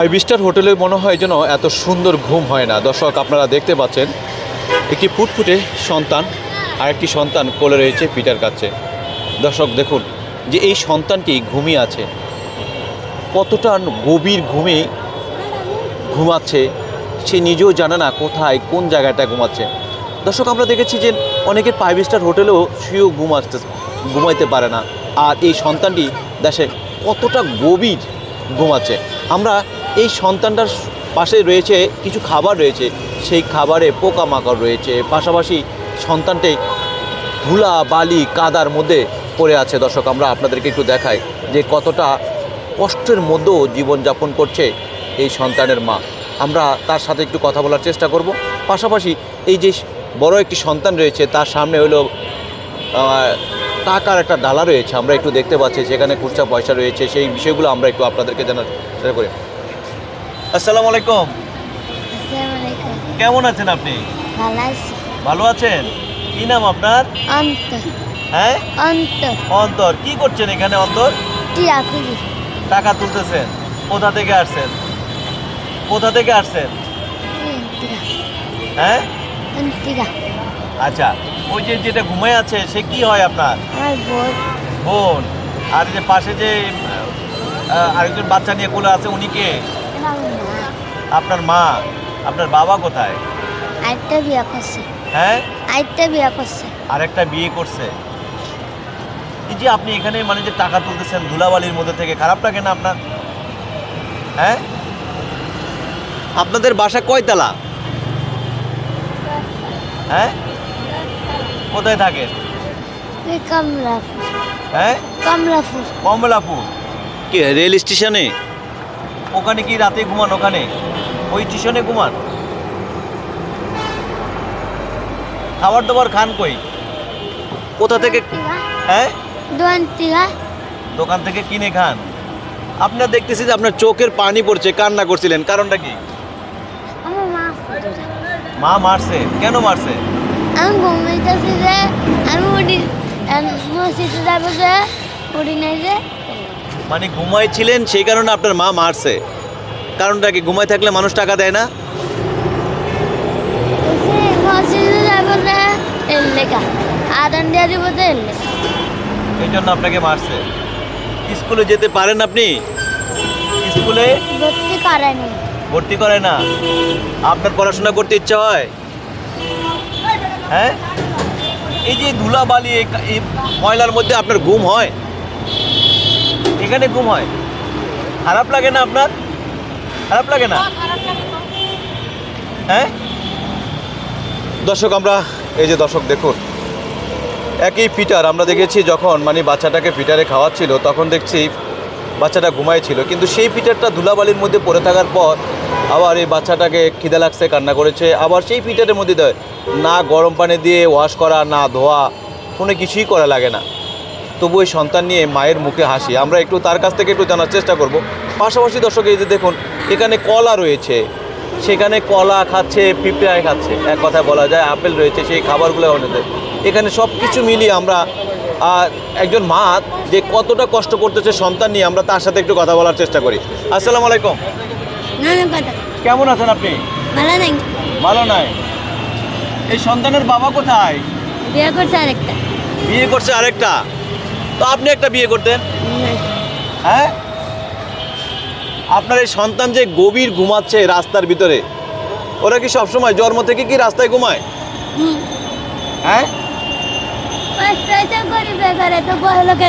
Five star হোটেলে মনে হয় যেন এত সুন্দর ঘুম হয় না। দর্শক, আপনারা দেখতে পাচ্ছেন, একটি ফুটফুটে সন্তান আর একটি সন্তান কোলে রয়েছে পিটার কাছে। দর্শক, দেখুন যে এই সন্তানটি ঘুমিয়ে আছে। কতটা গভীর ঘুমে ঘুমাচ্ছে, সে নিজেও জানে না কোথায়, কোন জায়গাটা ঘুমাচ্ছে। দর্শক, আমরা দেখেছি যে অনেকে ফাইভ স্টার হোটেলেও শুয়েও ঘুমাচ্ছে, ঘুমাইতে পারে না। আর এই সন্তানটি দেশে কতটা গভীর ঘুমাচ্ছে। আমরা এই সন্তানটার পাশে রয়েছে কিছু খাবার রয়েছে। সেই খাবারে পোকামাকড় রয়েছে। পাশাপাশি সন্তানটি ধুলা, বালি, কাদার মধ্যে পড়ে আছে। দর্শক, আমরা আপনাদেরকে একটু দেখাই যে কতটা কষ্টের মধ্যেও জীবনযাপন করছে এই সন্তানের মা। আমরা তার সাথে একটু কথা বলার চেষ্টা করব। পাশাপাশি এই যে বড় একটি সন্তান রয়েছে, তার সামনে হলো টাকার একটা ডালা রয়েছে। আমরা একটু দেখতে পাচ্ছি সেখানে খুচরা পয়সা রয়েছে। সেই বিষয়গুলো আমরা একটু আপনাদেরকে জানার চেষ্টা করি। আসসালামু আলাইকুম। কেমন আছেন আপনি? ভালো আছি। ভালো আছেন? কি নাম আপনার? অন্তর। হ্যাঁ? অন্তর। অন্তর। কি করছেন এখানে অন্তর? টাকা তুলতেছেন। কোথা থেকে আসছেন? কোথা থেকে আসছেন? হ্যাঁ? আচ্ছা ওই যে যেটা ঘুমায় আছে সে কি হয় আপনার? বোন। আর যে পাশে যে আরেকজন বাচ্চা নিয়ে কোলে আছে উনি কে? আপনার মা আপনার বাবা কোথায়? আরেকটা বিয়ে করছে। হ্যাঁ? আরেকটা বিয়ে করছে। আরেকটা বিয়ে করছে? এই যে আপনি এখানে মানে যে টাকা তুলতেছেন ধুলাবালির মধ্যে থেকে খারাপ লাগে না আপনার? হ্যাঁ? আপনাদের বাসা কয়তলা? হ্যাঁ? কোথায় থাকেন কমলাপুর হ্যাঁ? কমলাপুর কমলাপুর। কি রেল স্টেশনে? ওখানে কি রাতে ঘুমান ওখানে? ওই স্টেশনে ঘুমান। খাবার দাবার খান কই? কোথা থেকে হ্যাঁ? দোয়ান্তিরা দোকান থেকে কিনে খান। আপনার দেখতেছি যে আপনার চোখের পানি পড়ছে কান্না করছিলেন কারণটা কি? মা মা মারছে? কেন মারছে? আমি ঘুমাইতেছি যে আমি উঠি মসজিদে যাব যে উঠি নাই যে মানে ঘুমাইছিলেন সেই কারণে আপনার মা মারছে। কারণটা কি? ঘুমাই থাকলে মানুষ টাকা দেয় না? এই জন্য আপনাকে মারছে। স্কুলে যেতে পারেন আপনি? স্কুলে? ভর্তি করায়নি। ভর্তি করে না? আপনার পড়াশোনা করতে ইচ্ছা হয়? হ্যাঁ? এই যে ধুলাবালি এই ময়লার মধ্যে আপনার ঘুম হয়? এখানে ঘুম হয়? খারাপ লাগে না আপনার? খারাপ লাগে না? হ্যাঁ? দর্শক, আমরা এই যে দর্শক, দেখুন, একই ফিটার আমরা দেখেছি যখন মানে বাচ্চাটাকে ফিটারে খাওয়াচ্ছিল, তখন দেখছি বাচ্চাটা ঘুমাইছিল কিন্তু সেই ফিটারটা ধুলাবালির মধ্যে পড়ে থাকার পর আবার এই বাচ্চাটাকে খিদে লাগছে, কান্না করেছে। আবার সেই ফিটারের মধ্যে দেয়, না গরম পানি দিয়ে ওয়াশ করা, না ধোয়া কোনো কিছুই করা লাগে না। তবু ওই সন্তান নিয়ে মায়ের মুখে হাসি। আমরা একটু তার কাছ থেকে একটু জানার চেষ্টা করব। পাশাপাশি দর্শক এই যে দেখুন এখানে কলা রয়েছে। সেখানে কলা খাচ্ছে পিঁপড়ায় খাচ্ছে। এক কথায় বলা যায় আপেল রয়েছে সেই খাবারগুলো অনেক এখানে সব কিছু মিলিয়ে আমরা একজন মা যে কতটা কষ্ট করতেছে সন্তান নিয়ে আমরা তার সাথে একটু কথা বলার চেষ্টা করি। আসসালামু আলাইকুম। কেমন আছেন আপনি? ভালো নাই। ভালো নাই। এই সন্তানের বাবা কোথায়? বিয়ে করছে আরেকটা। বিয়ে করছে আরেকটা। তো আপনি একটা বিয়ে করতেন? হ্যাঁ? আপনার এই সন্তান যে গভীর ঘুমাচ্ছে রাস্তার ভিতরে ওরা কি সবসময় জন্ম থেকে কি রাস্তায় ঘুমায়? হ্যাঁ?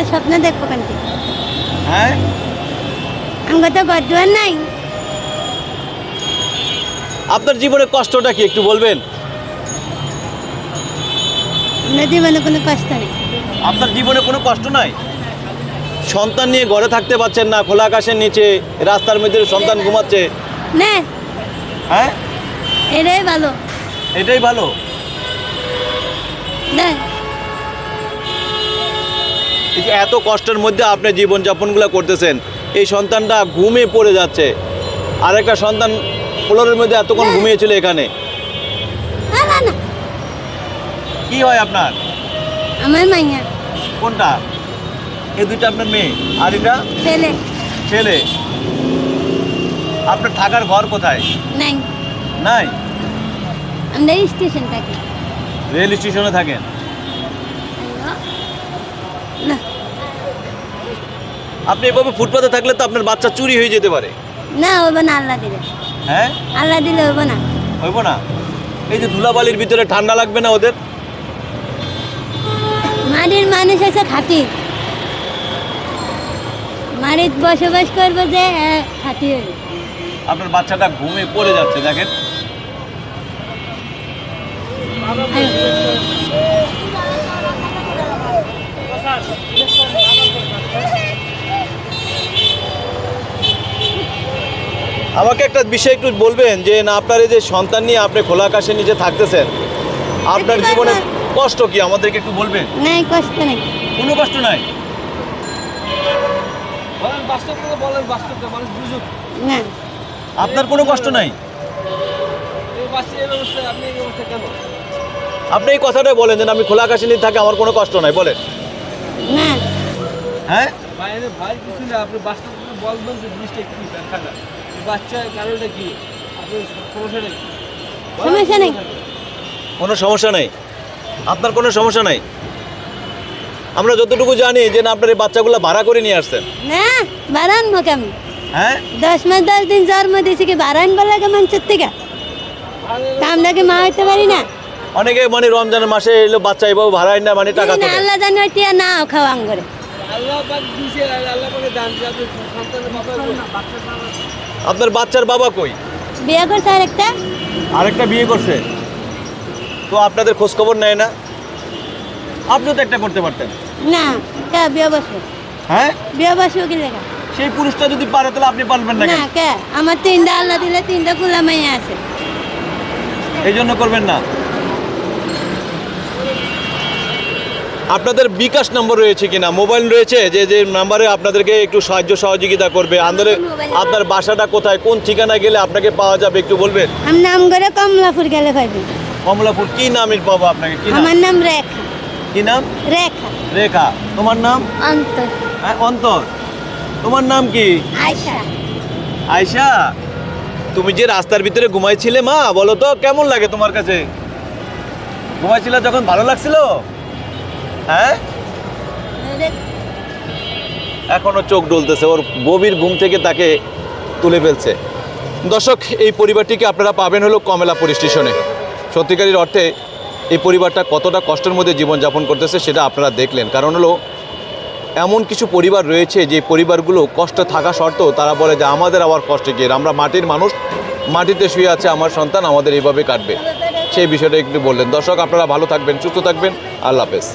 স্বপ্ন দেখব হ্যাঁ? আমাকে তো নাই। আপনার জীবনের কষ্টটা কি একটু বলবেন? আমার জীবনে কোনো কষ্ট নেই। আপনার জীবনে কোনো কষ্ট নাই? সন্তান নিয়ে ঘরে থাকতে পারছেন না খোলা আকাশের নিচে রাস্তার মধ্যে সন্তান ঘুমাচ্ছে। না। হ্যাঁ? এটাই ভালো। এটাই ভালো। না। এই যে এত কষ্টের মধ্যে আপনি জীবনযাপনগুলো করতেছেন এই সন্তানটা ঘুমে পড়ে যাচ্ছে। আর একটা সন্তান ফ্লোরের মধ্যে এতক্ষণ ঘুমিয়েছিল এখানে। কি হয় আপনার? আমার মাইয়া। কোনটা? এই দুইটা আপনার মেয়ে। আর এটা? ছেলে। ছেলে। আপনার থাকার ঘর কোথায়? নাই। নাই? আমরা স্টেশন থাকি। রেল স্টেশনে থাকেন? না। আপনি এভাবে ফুটপাতে থাকলে তো আপনার বাচ্চা চুরি হয়ে যেতে পারে। না হইব না আল্লাহ দিলে। হ্যাঁ? আল্লাহ দিলে হইব না। হইব না? এই যে ধুলাবালির ভিতরে ঠান্ডা লাগবে না ওদের? মাটির মানুষ আছে খাটি। বসবাস করব যে আপনার বাচ্চাটা ঘুমে পড়ে যাচ্ছে দেখেন। আমাকে একটা বিষয় একটু বলবেন যে না আপনার এই যে সন্তান নিয়ে আপনি খোলা আকাশের নিচে থাকতেছেন আপনার জীবনে কষ্ট কি? আমাদেরকে একটু বলবেন? নাই কষ্ট নেই। কোনো কষ্ট নাই? বলেন বাস্তবটা বলেন বাস্তবটা মানুষ বুঝুক। আপনার কোনো কষ্ট নাই? আপনি এই ব্যবস্থা কেন? আপনি এই কথাটাই বলেন যে আমি খোলা আকাশের নিয়ে থাকি আমার কোনো কষ্ট নাই বলেন। হ্যাঁ? বাইরে ভাই কিছু না আপনি বাস্তব বলবেন যে জিনিসটা কি ব্যাখ্যাটা এই বাচ্চার কারণটা কি? আপনি সমস্যাটা কি সমস্যা নেই। কোনো সমস্যা নাই? আপনার কোনো সমস্যা নাই? আমরা যতটুকু জানি যে না আপনার এই বাচ্চাগুলো ভাড়া করে নিয়ে আসছেন। না বারান কেমন? হ্যাঁ? দশ মাস দশ দিন জন্ম দিয়েছি কি বারান বলে কে মানুষের থেকে? তা আমরা কি মা হইতে পারি না? অনেকে মানে রমজানের মাসে এলো বাচ্চা এভাবে ভাড়া না মানে টাকা না তোলে। আল্লাহ জানি টিয়া না খাওয়াং করে আল্লাহ পাক দিয়েছে আল্লাহ পাকে দান দিয়ে আপনি সন্তানের বাবা বাচ্চার বাবা আপনার বাচ্চার বাবা কই? বিয়ে করছে আর একটা আরেকটা বিয়ে করছে। তো আপনাদের খোঁজ খবর নেয় না? আপনিও তো একটা করতে পারতেন। না কে বিয়ে বসবো? হ্যাঁ? বিয়ে বসবো কি লেখা সেই পুরুষটা যদি পারে তাহলে আপনি পারবেন না না কে? আমার তিনটা আল্লাহ দিলে তিনটা আছে। এই জন্য করবেন না। আপনাদের বিকাশ নম্বর রয়েছে কিনা? মোবাইল রয়েছে? যে যে নাম্বারে আপনাদেরকে একটু সাহায্য সহযোগিতা করবে। আন্দোলন আপনার বাসাটা কোথায়? কোন ঠিকানায় গেলে আপনাকে পাওয়া যাবে? একটু বলবেন? আমি নাম করে কমলাপুর গেলে পাইবি। কমলাপুর কি নামের পাবো আপনাকে? কি আমার নাম রেখা। কি নাম? রেখা। রেখা। তোমার নাম? অন্তর। হ্যাঁ, অন্তর। তোমার নাম কি? আয়সা আয়শা? তুমি যে রাস্তার ভিতরে ঘুমাইছিলে মা বলো তো কেমন লাগে তোমার কাছে? ঘুমাইছিলে যখন ভালো লাগছিল? হ্যাঁ? এখনও চোখ ডলতেছে ওর গভীর ঘুম থেকে তাকে তুলে ফেলছে। দর্শক এই পরিবারটিকে আপনারা পাবেন হলো কমলাপুর স্টেশনে। সত্যিকারের অর্থে এই পরিবারটা কতটা কষ্টের মধ্যে জীবনযাপন করতেছে সেটা আপনারা দেখলেন। কারণ হলো, এমন কিছু পরিবার রয়েছে যে পরিবারগুলো কষ্ট থাকা সত্ত্বেও তারা বলে যে, আমাদের আবার কষ্ট কি? আমরা মাটির মানুষ, মাটিতে শুয়ে আছে আমার সন্তান, আমাদের এইভাবে কাটবে। সেই বিষয়টা একটু বললেন। দর্শক, আপনারা ভালো থাকবেন, সুস্থ থাকবেন। আল্লাহ হাফেজ।